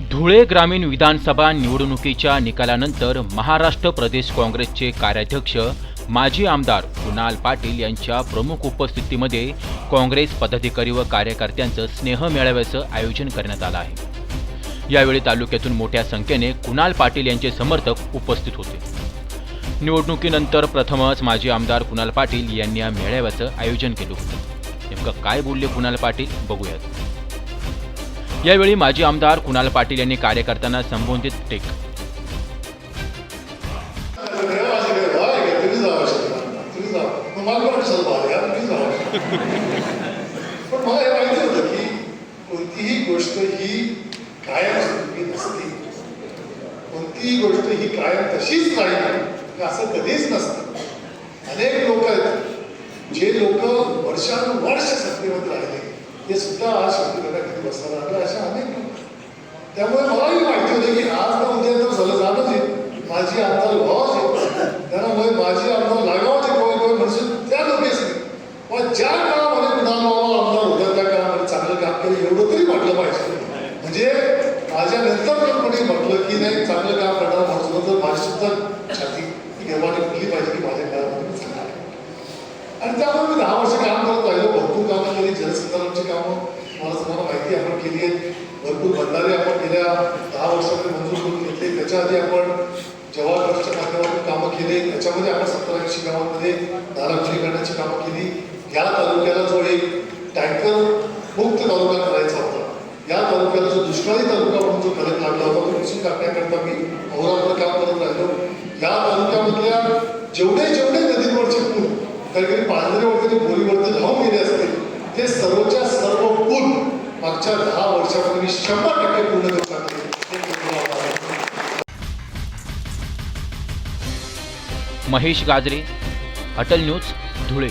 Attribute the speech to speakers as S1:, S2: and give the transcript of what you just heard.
S1: धुळे ग्रामीण विधानसभा निवडणुकीच्या निकालानंतर महाराष्ट्र प्रदेश काँग्रेसचे कार्याध्यक्ष माजी आमदार कुणाल पाटील यांच्या प्रमुख उपस्थितीमध्ये काँग्रेस पदाधिकारी व कार्यकर्त्यांचं स्नेह मेळाव्याचं आयोजन करण्यात आलं आहे. यावेळी तालुक्यातून मोठ्या संख्येने कुणाल पाटील यांचे समर्थक उपस्थित होते. निवडणुकीनंतर प्रथमच माजी आमदार कुणाल पाटील यांनी या मेळाव्याचं आयोजन केलं होतं. नेमकं काय बोलले कुणाल पाटील? बघूयात. यावेळी माजी आमदार कुणाल पाटील यांनी कार्यकर्त्यांना संबोधित टेक
S2: पण मला हे माहिती होतं की कोणतीही गोष्ट ही कायम स्वरूपी नसते कोणतीही गोष्ट ही कायम तशीच राहील असं कधीच नसतं अनेक लोक आहेत. जे लोक वर्षानुवर्ष सत्तेमध्ये राहिले. ते सुद्धा आज शक्तीकडे किती बसताना आले अशा अनेक लोक. त्यामुळे मलाही माहिती होते की आज ना उद्या तर झालं झालंच आहे. माझी आमदार व्हावाच आहे. त्यामुळे माझी आमदार लागावंच आहे कोणी कोणी म्हणशील त्या लोकेस पण ज्या काळामध्ये कुणाल मामा आमदार होत्या त्या काळामध्ये चांगलं काम केलं एवढं तरी म्हटलं पाहिजे. म्हणजे माझ्या नंतर पण कोणी म्हटलं की नाही चांगलं काम करणार म्हणून तर माझी सुद्धा छाती निर्माण केली पाहिजे की माझ्या काळामध्ये. आणि त्यामुळे मी दहा वर्ष काम करत राहिलो भरपूर कामं केली जलसंधारणची कामं मला तुम्हाला माहिती आपण केली आहेत. भरपूर बंधारे आपण गेल्या दहा वर्षामध्ये मंजूर करून घेतले. त्याच्या आधी आपण जवाहर ट्रस्टच्या माध्यमातून कामं केले. त्याच्यामध्ये आपण सत्तर ऐंशी गावांमध्ये नाला करण्याची कामं केली. या तालुक्याला जो एक टँकर मुक्त तालुका करायचा होता या तालुक्याला जो दुष्काळी तालुका म्हणून जो फरक लागला होता तो दिसून टाकण्याकरता मी अहोरात्र काम करत राहिलो. या तालुक्यामधल्या जेवढे जेवढे नदीवरचे पूल काहीतरी काही मागच्या दहा वर्षामध्ये मी शंभर टक्के पूर्ण करू टाकले
S1: महेश गाजरे अटल न्यूज धुळे.